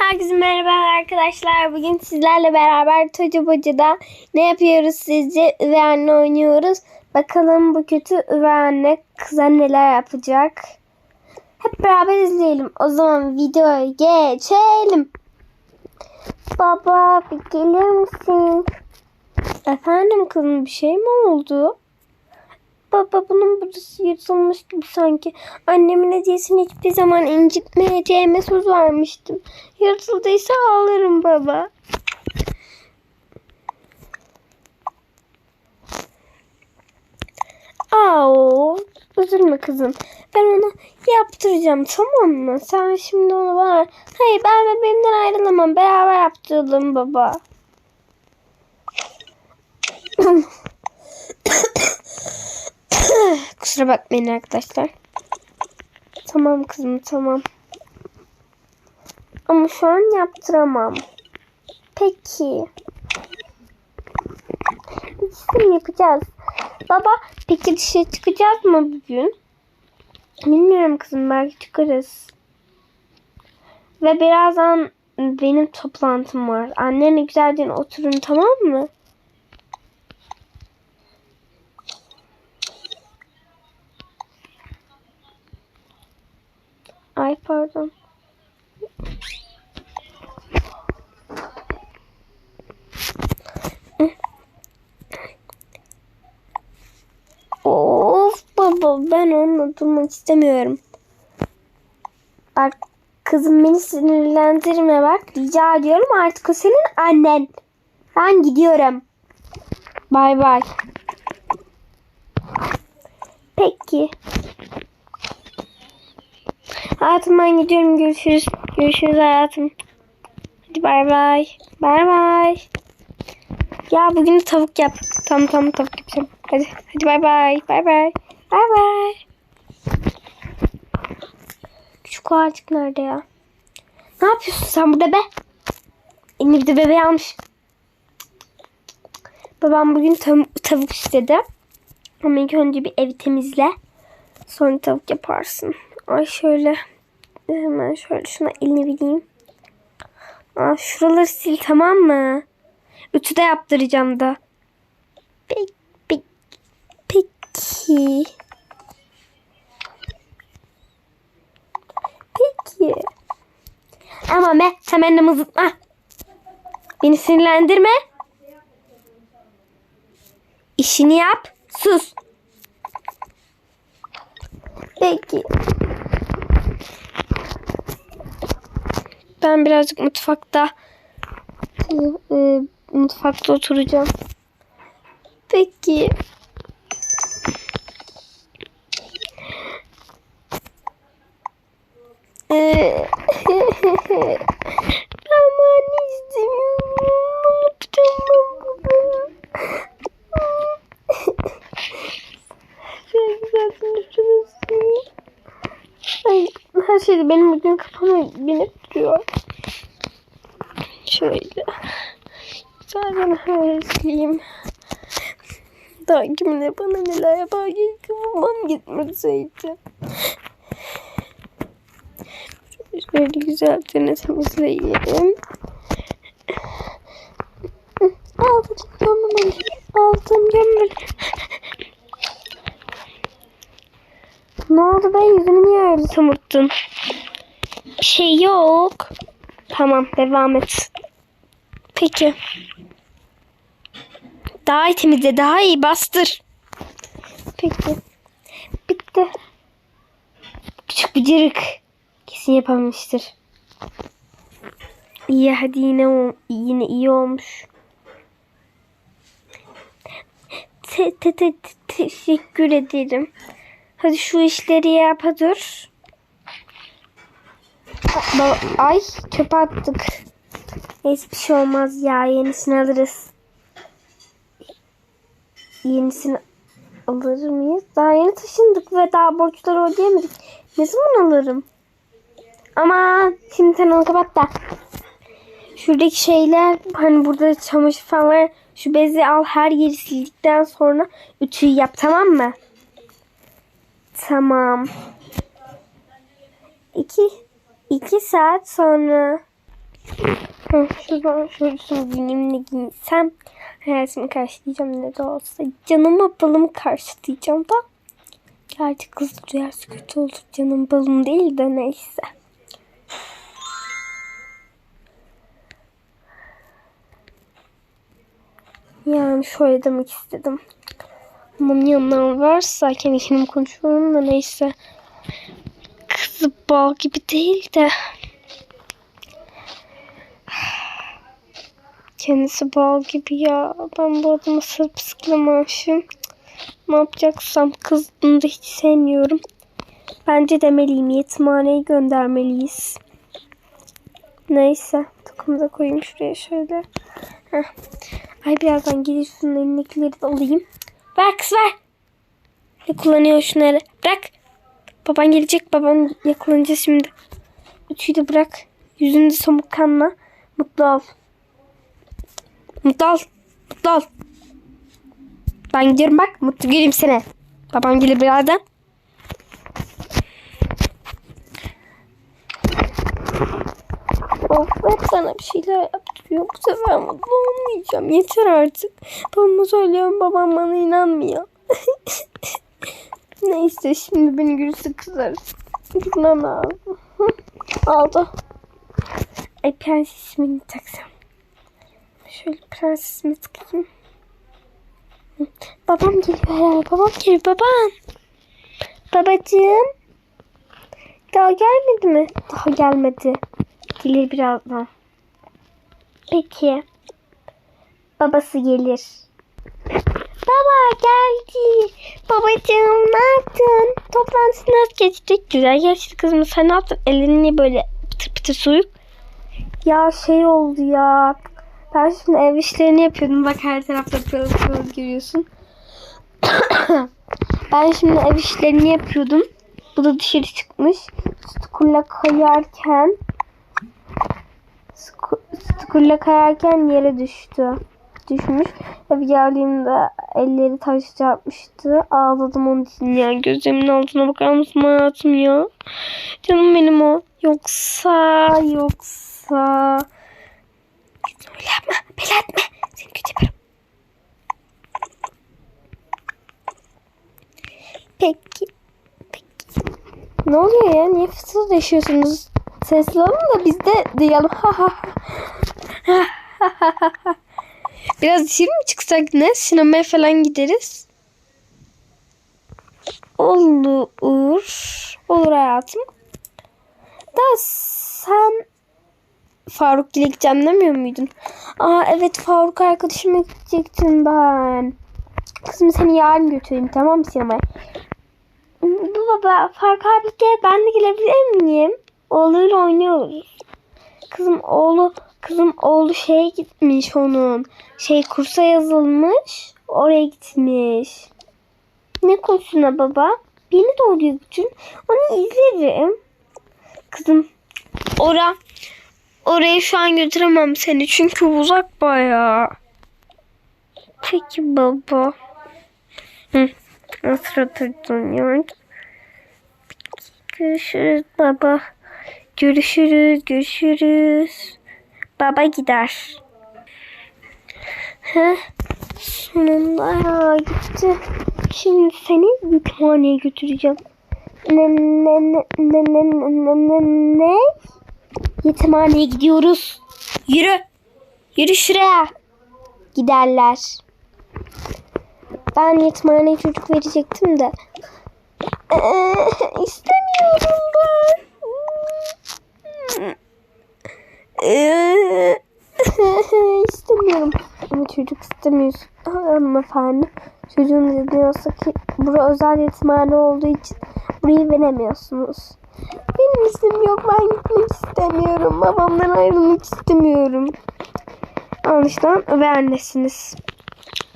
Herkese merhaba arkadaşlar. Bugün sizlerle beraber Tocu Bocu'da ne yapıyoruz sizce? Üvey anne oynuyoruz. Bakalım bu kötü üvey anne kıza neler yapacak. Hep beraber izleyelim. O zaman videoya geçelim. Baba bir gelir misin? Efendim kızım bir şey mi oldu? Baba bunun burası yırtılmış gibi sanki. Annemin hediyesini hiçbir zaman incitmeyeceğime söz vermiştim. Yırtıldıysa ağlarım baba. Aa, üzülme kızım. Ben onu yaptıracağım tamam mı? Sen şimdi onu bana. Hayır ben bebeğimden ayrılamam. Beraber yaptıralım baba. Kusura bakmayın arkadaşlar. Tamam kızım tamam. Ama şu an yaptıramam. Peki. İkisini yapacağız. Baba peki dışarı çıkacağız mı bugün? Bilmiyorum kızım belki çıkarız. Ve birazdan benim toplantım var. Annenle güzelce oturun tamam mı? Ay pardon. Of baba ben onunla durmak istemiyorum. Bak kızım beni sinirlendirme bak rica ediyorum artık o senin annen. Ben gidiyorum. Bay bay. Peki. Hayatım ben gidiyorum. Görüşürüz. Görüşürüz hayatım. Hadi bay bay. Bay bay. Ya bugün de tavuk yap. Tamam tamam tavuk yapacağım. Hadi hadi bay bay. Bay bay. Bay bay. Küçük ağacık nerede ya? Ne yapıyorsun sen burada be? Elini bir de bebeği almış. Babam bugün tav- tavuk istedi. Ama ilk önce bir evi temizle. Sonra tavuk yaparsın. Ay şöyle. Hemen şöyle şuna elini bileyim. Aa, şuraları sil tamam mı? Ütü de yaptıracağım da. Peki. Peki. Peki. Peki. Ama be hemen de mızıtma. Beni sinirlendirme. İşini yap. Sus. Peki. Ben birazcık mutfakta e, e, mutfakta oturacağım. Peki. Ee, Aman istemiyorum. Ne yapacağım ben bugün? Şöyle güzel şurası. Ay, şeyde benim bugün kafama binip duruyor. Şöyle. Zaten hevesliyim. Daha kimle bana neler yapar ki kafamam gitmeseydi. Şöyle güzelce temizleyelim. Aldım camını. Aldım camını. Ne oldu be yüzünü niye öyle samurttun? Bir şey yok. Tamam devam et. Peki. Daha iyi temizle daha iyi bastır. Peki. Bitti. Küçük bir cırık. Kesin yapamamıştır. İyi hadi yine yine iyi olmuş. Te, te, te, te- teşekkür ederim. Hadi şu işleri yap dur. Ay çöpe attık. Neyse bir şey olmaz ya yenisini alırız. Yenisini alır mıyız? Daha yeni taşındık ve daha borçları ödeyemedik. Ne zaman alırım? Ama şimdi sen onu kapat da. Şuradaki şeyler hani burada çamaşır falan var. Şu bezi al her yeri sildikten sonra ütüyü yap tamam mı? Tamam. İki, iki saat sonra. Şuradan şöyle giyinsem hayatımı karşılayacağım ne de olsa. Canıma balımı karşılayacağım da. Gerçi kız duyarsa kötü olur. Canım balım değil de neyse. Yani şöyle demek istedim. Aman yanlar varsa kendi kendime konuşuyorum da neyse. Kızı bal gibi değil de. Kendisi bal gibi ya. Ben bu adamı sırpsıklam aşığım. Ne yapacaksam kızını da hiç sevmiyorum. Bence demeliyim. Yetimhaneye göndermeliyiz. Neyse. Takımı da koyayım şuraya şöyle. Heh. Ay birazdan gelir şunun elindekileri de alayım. Ver kız ver. Ne kullanıyor şunları? Bırak. Baban gelecek. Baban yakalanacak şimdi. Ütüyü de bırak. Yüzünde somuk kanma. Mutlu ol. Mutlu ol. Mutlu ol. Ben gidiyorum bak. Mutlu göreyim seni. Babam gelir birazdan. Of hep bana bir şeyler yaptırıyor. Bu sefer mutlu olmayacağım. Yeter artık. Babama söylüyorum. Babam bana inanmıyor. Neyse şimdi beni görürse kızar. Gitmem lazım. Aldı. Ay prensesimi taksam. Şöyle prensesimi takayım. Babam geliyor herhalde. Babam geliyor. Babam. Babacığım. Daha gelmedi mi? Daha gelmedi. Gelir birazdan. Peki. Babası gelir. Baba geldi. Babacığım ne yaptın? Toplantı nasıl geçti? Güzel geçti kızım. Sen ne yaptın? Elin niye böyle pıtır pıtır soyuk? Ya şey oldu ya. Ben şimdi ev işlerini yapıyordum. Bak her tarafta pırıl pırıl görüyorsun. ben şimdi ev işlerini yapıyordum. Bu da dışarı çıkmış. Skulla kayarken Sku- Skulla kayarken yere düştü. Düşmüş. Eve geldiğimde elleri taş çarpmıştı. Ağladım onun için ya. Gözlerimin altına bakar mısın hayatım ya? Canım benim o. Yoksa yoksa Öyle yapma. Bela etme. Seni kötü yaparım. Peki. Peki. Ne oluyor ya? Niye fısıldaşıyorsunuz? Sesli olun da biz de diyelim. Biraz dışarı mı çıksak ne? Sinemaya falan gideriz. Olur. Olur hayatım. Da sen Faruk ile gideceğim demiyor muydun? Aa evet Faruk arkadaşıma gidecektim ben. Kızım seni yarın götüreyim tamam mı sinemaya? Baba Faruk abi gel ben de gelebilir miyim? Oğluyla oynuyoruz. Kızım oğlu kızım oğlu şeye gitmiş onun. Şey kursa yazılmış. Oraya gitmiş. Ne kursuna baba? Beni oraya götür. Onu izlerim. Kızım ora oraya şu an götüremem seni çünkü uzak bayağı. Peki baba. Hı. Nasıl oturdun ya? Görüşürüz baba. Görüşürüz, görüşürüz. Baba gider. Heh, sonunda ya gitti. Şimdi seni yetimhaneye götüreceğim. Ne ne ne ne ne ne ne ne? Yetimhaneye gidiyoruz. Yürü. Yürü şuraya. Giderler. Ben yetimhaneye çocuk verecektim de. Ee, istemiyorum ben. Ee, istemiyorum. Ama çocuk istemiyorsun. Hanımefendi. Çocuğun diyorsa ki bura özel yetimhane olduğu için burayı veremiyorsunuz. Benim isim yok. Ben gitmek istemiyorum. Babamdan ayrılmak istemiyorum. Anlaşılan ve annesiniz.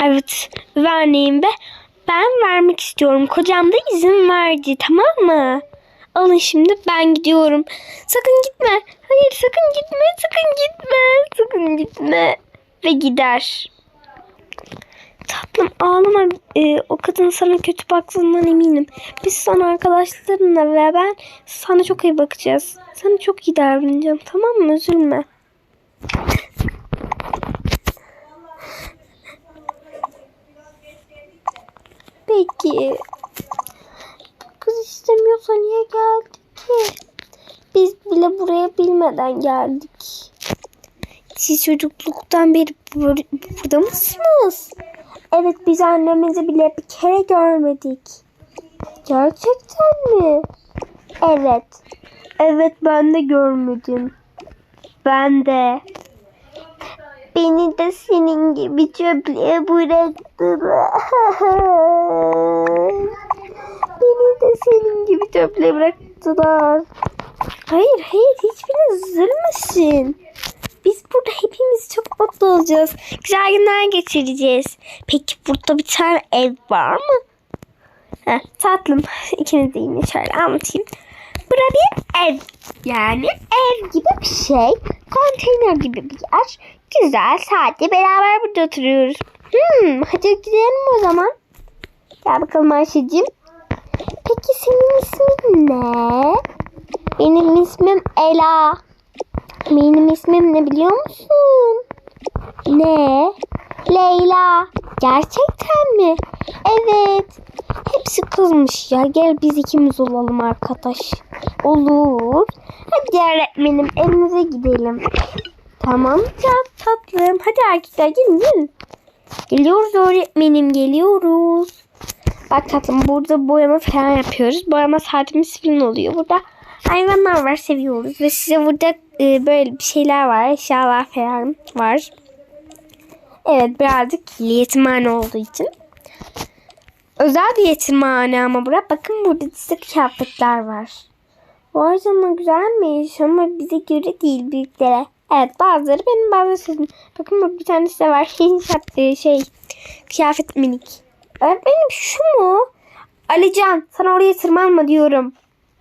Evet ve anneyim ve ben vermek istiyorum. Kocam da izin verdi tamam mı? Alın şimdi ben gidiyorum. Sakın gitme. Hayır sakın gitme. Sakın gitme. Sakın gitme. Ve gider. Tatlım ağlama. Ee, o kadın sana kötü baktığından eminim. Biz sana arkadaşlarınla ve ben sana çok iyi bakacağız. Sana çok iyi davranacağım tamam mı? Üzülme. Peki. Kız istemiyorsa niye geldi ki? Biz bile buraya bilmeden geldik. Siz çocukluktan beri bur burada mısınız? Evet biz annemizi bile bir kere görmedik. Gerçekten mi? Evet. Evet ben de görmedim. Ben de. Beni de senin gibi çöplüğe bıraktılar. Beni de senin gibi çöplüğe bıraktılar. Hayır hayır hiçbiriniz üzülmesin. Biz burada hepimiz çok mutlu olacağız. Güzel günler geçireceğiz. Peki burada bir tane ev var mı? Heh, tatlım ikiniz de yine şöyle anlatayım. Bura bir ev. Yani ev gibi bir şey. Konteyner gibi bir yer. Güzel saatte beraber burada oturuyoruz. Hmm, hadi gidelim o zaman. Gel bakalım Ayşe'cim. Peki senin ismin ne? Benim ismim Ela. Benim ismim ne biliyor musun? Ne? Leyla. Gerçekten mi? Evet. Hepsi kızmış ya. Gel biz ikimiz olalım arkadaş. Olur. Hadi öğretmenim evimize gidelim. Tamam can tatlım. Hadi erkekler gelin gelin. Geliyoruz öğretmenim geliyoruz. Bak tatlım burada boyama falan yapıyoruz. Boyama saatimiz falan oluyor. Burada hayvanlar var seviyoruz. Ve size burada e, böyle bir şeyler var. Eşyalar falan var. Evet birazcık yetimhane olduğu için. Özel bir yetimhane ama bura. Bakın burada size kıyafetler var. Vay canına güzelmiş ama bize göre değil büyüklere. Evet bazıları benim bazıları sizin. Bakın burada bir tanesi de var. Şey kıyafet minik. Öğretmenim şu mu? Alican sana oraya tırmanma diyorum.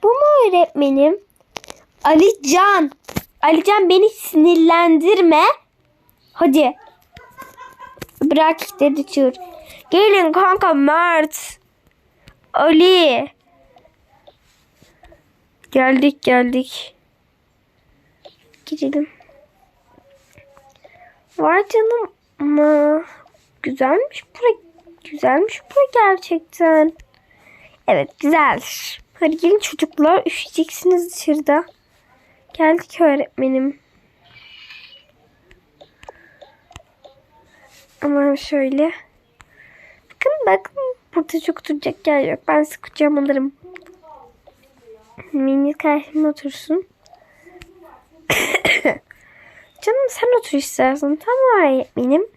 Bu mu öğretmenim? Alican. Alican beni sinirlendirme. Hadi. Bırak dedi çığır. Gelin kanka Mert. Ali. Geldik geldik. Gidelim. Var canım ama güzelmiş bura. Güzelmiş bura gerçekten. Evet güzeldir. Hadi gelin çocuklar üşüyeceksiniz dışarıda. Geldik öğretmenim. Ama şöyle. Bakın bakın. Burada çok duracak yer yok. Ben sizi kucağıma alırım. Mini karşıma otursun. Canım sen otur istersen. Tamam öğretmenim.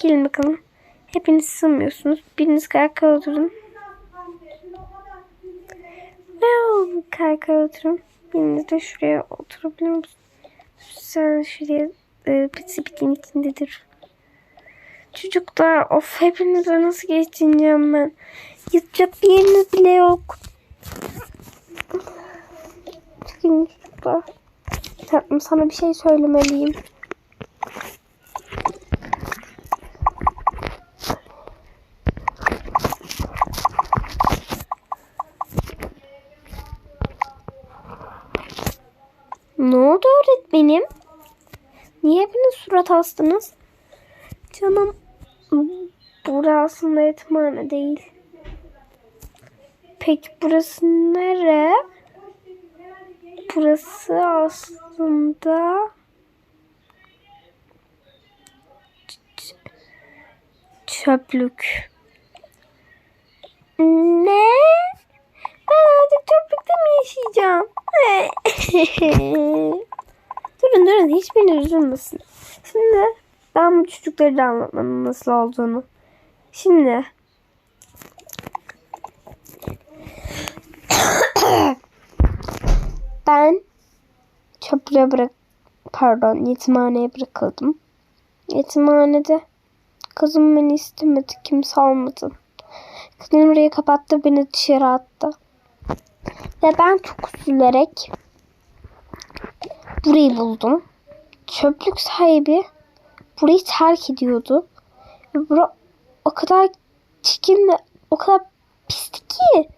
Gelin bakalım. Hepiniz sığmıyorsunuz. Biriniz karka oturun. Ve karka oturun. Biriniz de şuraya oturabilir musun? Sen şuraya e, piti pitin içindedir. Çocuklar of hepinize nasıl geçineceğim ben. Yatacak bir yeriniz bile yok. Çıkın çocuklar. Tatlım sana bir şey söylemeliyim. Ne oldu öğretmenim? Niye hepiniz surat astınız? Canım burası aslında yetimhane değil. Peki burası nere? Burası aslında çöplük. Ne? Ben artık çöplükte mi yaşayacağım? durun durun hiçbiriniz üzülmesin. Şimdi ben bu çocukları da anlatmanın nasıl olduğunu. Şimdi ben çöplüğe bırak pardon yetimhaneye bırakıldım. Yetimhanede kızım beni istemedi. Kimse almadı. Kızım orayı kapattı beni dışarı attı. Ve ben çok üzülerek burayı buldum. Çöplük sahibi burayı terk ediyordu. Ve bura o kadar çirkin ve o kadar pisti ki.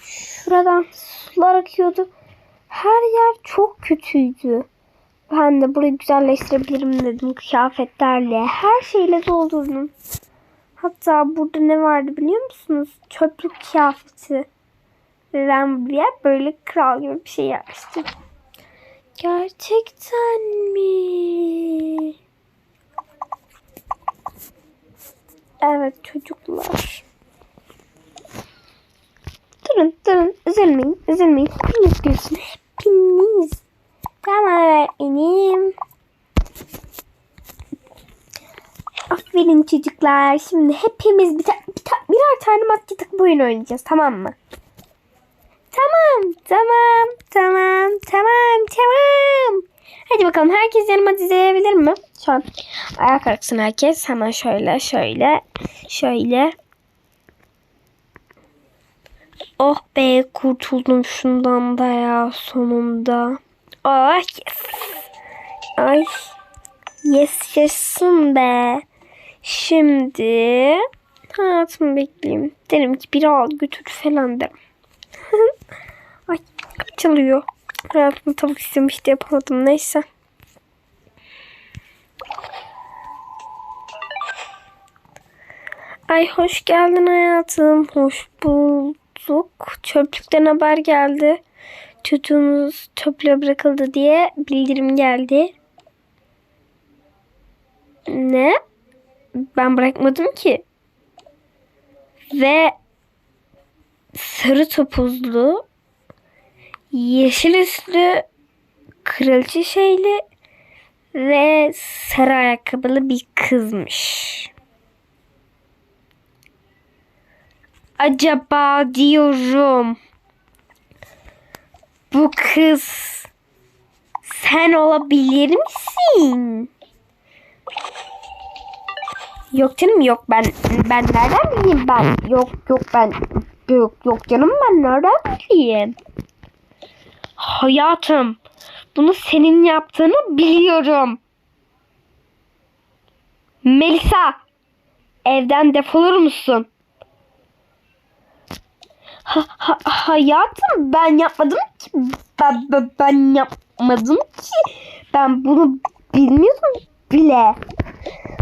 Şuradan sular akıyordu. Her yer çok kötüydü. Ben de burayı güzelleştirebilirim dedim kıyafetlerle. Her şeyle doldurdum. Hatta burada ne vardı biliyor musunuz? Çöplük kıyafeti. Ve ben buraya böyle kral gibi bir şey yapmıştım. Gerçekten mi? Evet çocuklar. Durun durun üzülmeyin üzülmeyin. Hepiniz gülsün hepiniz. Tamam öğretmenim. Aferin çocuklar. Şimdi hepimiz bir, ta- bir ta- birer tane maske takıp oyun oynayacağız tamam mı? Tamam, tamam, tamam, tamam, tamam. Hadi bakalım herkes yanıma dizilebilir mi? Şu an ayağa kalksın herkes. Hemen şöyle, şöyle, şöyle. Oh be kurtuldum şundan da ya sonunda. Oh yes. Ay yes yaşasın be. Şimdi hayatımı bekleyeyim. Derim ki biri al götür falan derim. Ay çalıyor. Hayatımda tavuk istemişti yapamadım neyse. Ay hoş geldin hayatım. Hoş bulduk. Çöplükten haber geldi. Çocuğumuz çöple bırakıldı diye bildirim geldi. Ne? Ben bırakmadım ki. Ve sarı topuzlu, yeşil üstlü, kraliçe şeyli ve sarı ayakkabılı bir kızmış. Acaba diyorum bu kız sen olabilir misin? Yok canım yok ben ben nereden bileyim ben yok yok ben yok yok canım ben nereden bileyim? Hayatım bunu senin yaptığını biliyorum. Melisa evden defolur musun? Ha, ha- hayatım ben yapmadım ki ben, ben, ben yapmadım ki ben bunu bilmiyordum bile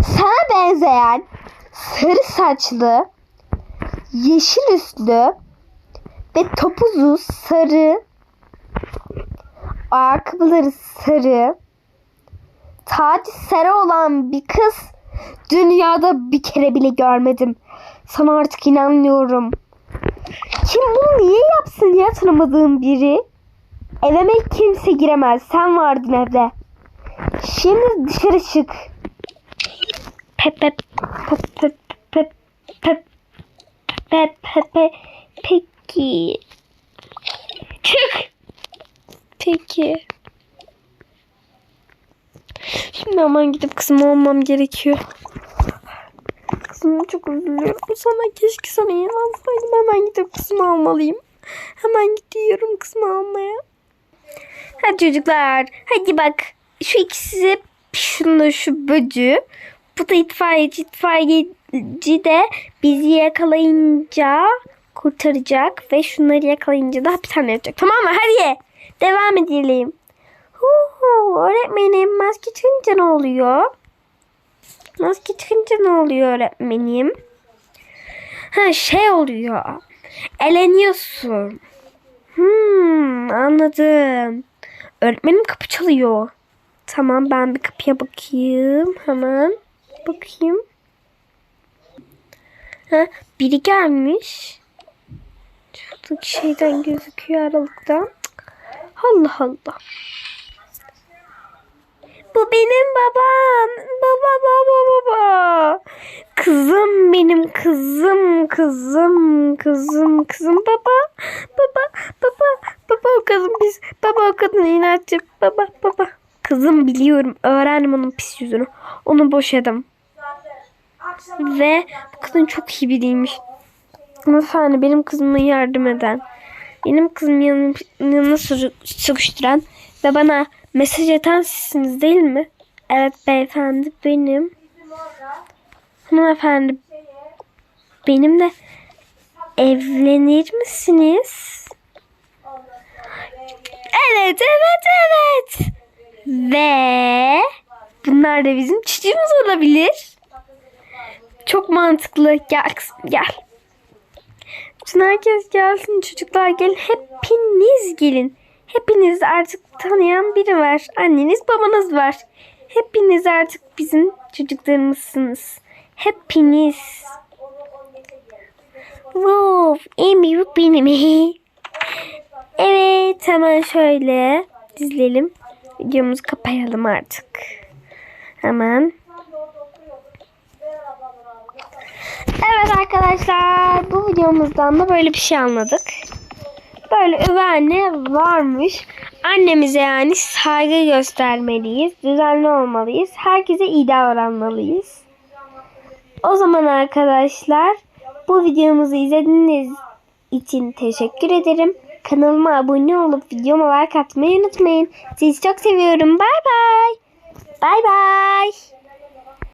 sana benzeyen sarı saçlı, yeşil üstlü ve topuzu sarı, ayakkabıları sarı, tacı sarı olan bir kız dünyada bir kere bile görmedim. Sana artık inanmıyorum. Kim bunu niye yapsın ya tanımadığım biri? Evime kimse giremez. Sen vardın evde. Şimdi dışarı çık. Pep pep pep pep pep pep pep pep pep peki. Çık. Peki. Şimdi hemen gidip kızımı almam gerekiyor. Kızım çok üzülüyorum. Sana keşke sana inanmasaydım. Hemen gidip kızımı almalıyım. Hemen gidiyorum kızımı almaya. Hadi çocuklar. Hadi bak. Şu ikisi şunu şu böcü. Bu da itfaiyeci. İtfaiyeci de bizi yakalayınca kurtaracak. Ve şunları yakalayınca da hapishane yapacak. Tamam mı? Hadi. Devam edelim. Hu, öğretmenim maske çıkınca ne oluyor? Maske çıkınca ne oluyor öğretmenim? Ha şey oluyor. Eleniyorsun. Hmm, anladım. Öğretmenim kapı çalıyor. Tamam ben bir kapıya bakayım. Hemen bakayım. Ha, biri gelmiş. Şuradaki şeyden gözüküyor aralıktan. Allah Allah. Bu benim babam. Baba baba baba. Kızım benim kızım kızım kızım kızım baba baba baba baba o kadın biz baba o kadın inatçı baba baba kızım biliyorum öğrendim onun pis yüzünü onu boşadım ve bu kadın çok iyi biriymiş hanımefendi benim kızıma yardım eden benim kızım yanına, yanına sıkı- sıkıştıran ve bana mesaj atan sizsiniz değil mi? Evet beyefendi benim. Hanımefendi benimle evlenir misiniz? Evet evet evet. Ve bunlar da bizim çocuğumuz olabilir. Çok mantıklı. Gel kızım gel. Bütün herkes gelsin çocuklar gelin. Hepiniz gelin. Hepiniz artık tanıyan biri var. Anneniz babanız var. Hepiniz artık bizim çocuklarımızsınız. Hepiniz. Wow, en büyük benim. evet hemen şöyle dizilelim. Videomuzu kapayalım artık. Hemen. Evet arkadaşlar bu videomuzdan da böyle bir şey anladık. Böyle üvey anne varmış. Annemize yani saygı göstermeliyiz. Düzenli olmalıyız. Herkese iyi davranmalıyız. O zaman arkadaşlar bu videomuzu izlediğiniz için teşekkür ederim. Kanalıma abone olup videoma like atmayı unutmayın. Sizi çok seviyorum. Bay bay. Bay bay.